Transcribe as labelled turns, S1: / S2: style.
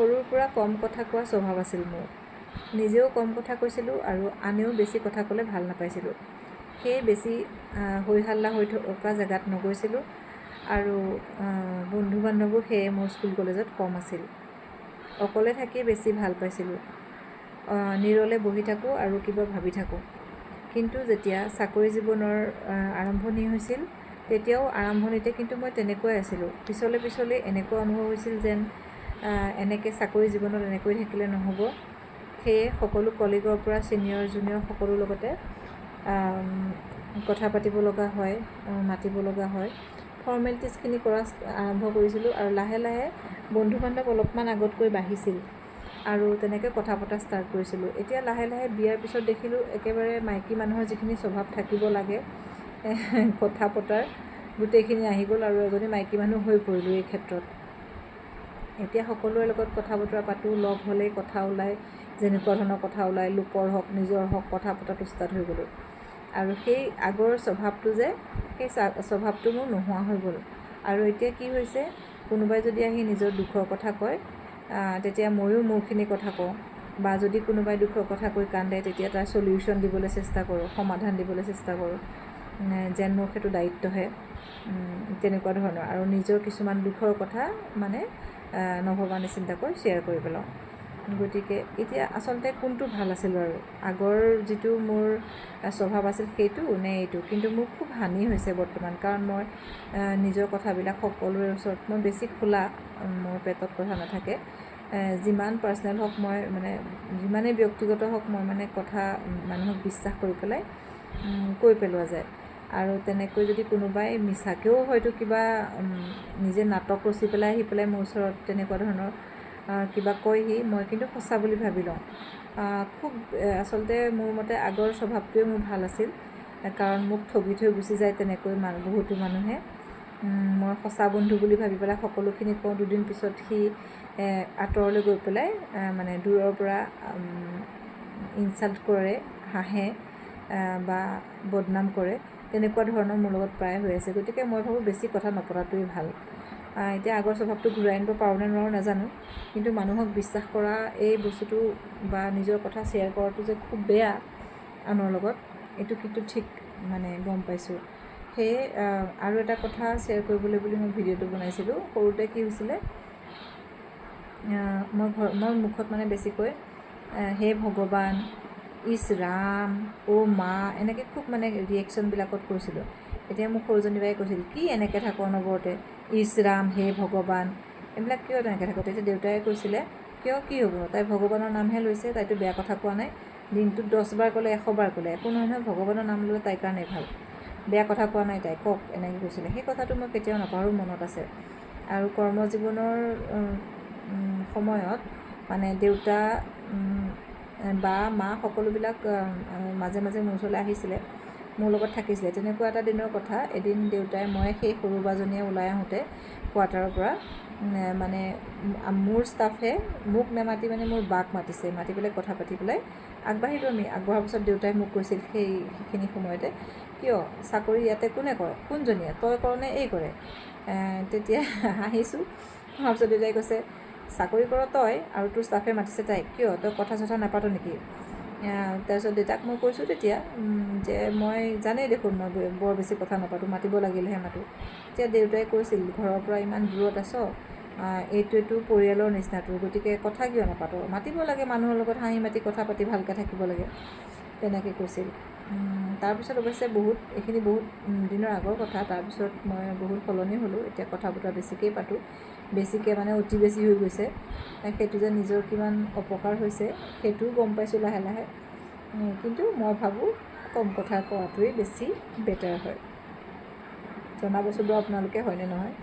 S1: সৰুৰ পৰা কম কথা কোৱা স্বভাৱ আছিল মোৰ। নিজেও কম কথা কৈছিলোঁ আৰু আনেও বেছি কথা ক'লে ভাল নাপাইছিলোঁ। সেয়ে বেছি হৈ হাল্লা হৈ থকা জেগাত নগৈছিলোঁ আৰু বন্ধু বান্ধৱো সেয়ে মোৰ স্কুল কলেজত কম আছিল। অকলে থাকি বেছি ভাল পাইছিলোঁ। নিৰলে বহি থাকোঁ আৰু কিবা ভাবি থাকোঁ। কিন্তু যেতিয়া চাকৰি জীৱনৰ আৰম্ভণি হৈছিল তেতিয়াও আৰম্ভণিতে কিন্তু মই তেনেকুৱাই আছিলোঁ। পিছলৈ পিছলৈ এনেকুৱা অনুভৱ হৈছিল যেন এনেকৈ চাকৰি জীৱনত এনেকৈ থাকিলে নহ'ব। সেয়ে সকলো কলিগৰ পৰা ছিনিয়ৰ জুনিয়ৰ সকলোৰ লগতে কথা পাতিব লগা হয় মাতিব লগা হয়। ফৰ্মেলিটিছখিনি কৰা আৰম্ভ কৰিছিলোঁ আৰু লাহে লাহে বন্ধু বান্ধৱ অলপমান আগতকৈ বাঢ়িছিল আৰু তেনেকৈ কথা পতা ষ্টাৰ্ট কৰিছিলোঁ। এতিয়া লাহে লাহে বিয়াৰ পিছত দেখিলোঁ একেবাৰে মাইকী মানুহৰ যিখিনি স্বভাৱ থাকিব লাগে কথা পতাৰ গোটেইখিনি আহি গ'ল আৰু এজনী মাইকী মানুহ হৈ পৰিলোঁ এই ক্ষেত্ৰত। এতিয়া সকলোৰে লগত কথা বতৰা পাতোঁ লগ হ'লেই কথা ওলায় যেনেকুৱা ধৰণৰ কথা ওলায় লোকৰ হওক নিজৰ হওক কথা পতাটো ষ্টাৰ্ট হৈ গ'লোঁ। আৰু সেই আগৰ স্বভাৱটো যে সেই স্বভাৱটো মোৰ নোহোৱা হৈ গ'ল। আৰু এতিয়া কি হৈছে কোনোবাই যদি আহি নিজৰ দুখৰ কথা কয় তেতিয়া ময়ো মোৰখিনি কথা কওঁ। বা যদি কোনোবাই দুখৰ কথা কৈ কান্দে তেতিয়া তাৰ চলিউশ্যন দিবলৈ চেষ্টা কৰোঁ সমাধান দিবলৈ চেষ্টা কৰোঁ যেন মোৰ সেইটো দায়িত্বহে তেনেকুৱা ধৰণৰ। আৰু নিজৰ কিছুমান দুখৰ কথা মানে নভবা নিচিন্তাকৈ শ্বেয়াৰ কৰি পেলাওঁ। গতিকে এতিয়া আচলতে কোনটো ভাল আছিল বাৰু? আগৰ যিটো মোৰ স্বভাৱ আছিল সেইটো নে এইটো? কিন্তু মোৰ খুব হানি হৈছে বৰ্তমান। কাৰণ মই নিজৰ কথাবিলাক সকলোৰে ওচৰত মই বেছি খোলা মোৰ পেটত কথা নাথাকে। যিমান পাৰ্চনেল হওক মই মানে যিমানেই ব্যক্তিগত হওক মই মানে কথা মানুহক বিশ্বাস কৰি পেলাই কৈ পেলোৱা যায়। আৰু তেনেকৈ যদি কোনোবাই মিছাকৈও হয়তো কিবা নিজে নাটক ৰচি পেলাই আহি পেলাই মোৰ ওচৰত তেনেকুৱা ধৰণৰ কিবা কয়হি মই কিন্তু সঁচা বুলি ভাবি লওঁ। খুব আচলতে মোৰ মতে আগৰ স্বভাৱটোৱে মোৰ ভাল আছিল কাৰণ মোক ঠগি থৈ গুচি যায় তেনেকৈ মানুহ বহুতো মানুহে। মই সঁচা বন্ধু বুলি ভাবি পেলাই সকলোখিনি কওঁ। দুদিন পিছত সি আঁতৰলৈ গৈ পেলাই মানে দূৰৰ পৰা ইনচাল্ট কৰে হাঁহে বা বদনাম কৰে। তেনেকুৱা ধৰণৰ মোৰ লগত প্ৰায় হৈ আছে। গতিকে মই ভাবোঁ বেছি কথা নপতাটোৱেই ভাল। এতিয়া আগৰ স্বভাৱটো ঘূৰাই আনিব পাৰোঁ নে নোৱাৰোঁ নাজানো। কিন্তু মানুহক বিশ্বাস কৰা এই বস্তুটো বা নিজৰ কথা শ্বেয়াৰ কৰাটো যে খুব বেয়া আনৰ লগত এইটো কিন্তু ঠিক মানে গম পাইছোঁ। সেয়ে আৰু এটা কথা শ্বেয়াৰ কৰিবলৈ বুলি মই ভিডিঅ'টো বনাইছিলোঁ। সৰুতে কি হৈছিলে মই ঘৰ মই মুখত মানে বেছিকৈ হে ভগৱান ইছ ৰাম অ' মা এনেকৈ খুব মানে ৰিয়েকশ্যনবিলাকত কৈছিলোঁ। এতিয়া মোক সৰুজনী বাই কৈছিল কি এনেকৈ থাক অনবৰতে? ইছ ৰাম হে ভগৱান। এইবিলাক কিয় তেনেকৈ থাকোঁ? তেতিয়া দেউতাই কৈছিলে কিয় কি হ'ব? তাই ভগৱানৰ নামহে লৈছে তাইতো বেয়া কথা কোৱা নাই। দিনটোত দহবাৰ ক'লে এশবাৰ ক'লে একো নহয় নহয় ভগৱানৰ নাম ল'লে তাইৰ কাৰণেই ভাল। বেয়া কথা কোৱা নাই তাই কওক এনেকৈ কৈছিলে। সেই কথাটো মই কেতিয়াও নাপাহৰোঁ মনত আছে। আৰু কৰ্মজীৱনৰ সময়ত মানে দেউতা বা মা সকলোবিলাক মাজে মাজে মোৰ ওচৰলৈ আহিছিলে। মোৰ লগত থাকিছিলে। তেনেকুৱা এটা দিনৰ কথা। এদিন দেউতাই মই সেই সৰু বাজনীয়ে ওলাই আহোঁতে কোৱাৰ্টাৰৰ পৰা মানে মোৰ ষ্টাফে মোক নেমাতি মানে মোৰ বাক মাতিছে মাতি পেলাই কথা পাতি পেলাই আগবাঢ়িলোঁ আমি। আগবঢ়াৰ পিছত দেউতাই মোক কৈছিল সেই সেইখিনি সময়তে কিয় চাকৰি ইয়াতে কোনে কৰে? কোনজনীয়ে? তই কৰ নে এই কৰে? তেতিয়া হাঁহিছোঁ। হোৱাৰ পিছত দেউতাই কৈছে চাকৰি কৰ তই আৰু তোৰ ষ্টাফে মাতিছে তাইক। কিয়? তই কথা চথা নাপাত নেকি? তাৰপিছত দেউতাক মই কৈছোঁ তেতিয়া যে মই জানেই দেখোন মই বৰ বেছি কথা নাপাতোঁ মাতিব লাগিলেহে মাতোঁ। তেতিয়া দেউতাই কৈছিল ঘৰৰ পৰা ইমান দূৰত আছ। এইটোৱেতো পৰিয়ালৰ নিচিনা তোৰ। গতিকে কথা কিয় নাপাত? মাতিব লাগে মানুহৰ লগত হাঁহি মাতি কথা পাতি ভালকৈ থাকিব লাগে। তেনেকৈ কৈছিল। তাৰপিছত অৱশ্যে বহুত এইখিনি বহুত দিনৰ আগৰ কথা তাৰপিছত মই বহুত সলনি হ'লোঁ। এতিয়া কথা বতৰা বেছিকৈয়ে পাতোঁ। বেছিকৈ মানে অতি বেছি হৈ গৈছে। সেইটো যে নিজৰ কিমান অপকাৰ হৈছে সেইটোও গম পাইছোঁ লাহে লাহে। কিন্তু মই ভাবোঁ কম কথা কোৱাটোৱেই বেছি বেটাৰ হয়। জনাবচোন বাৰু আপোনালোকে হয়নে নহয়?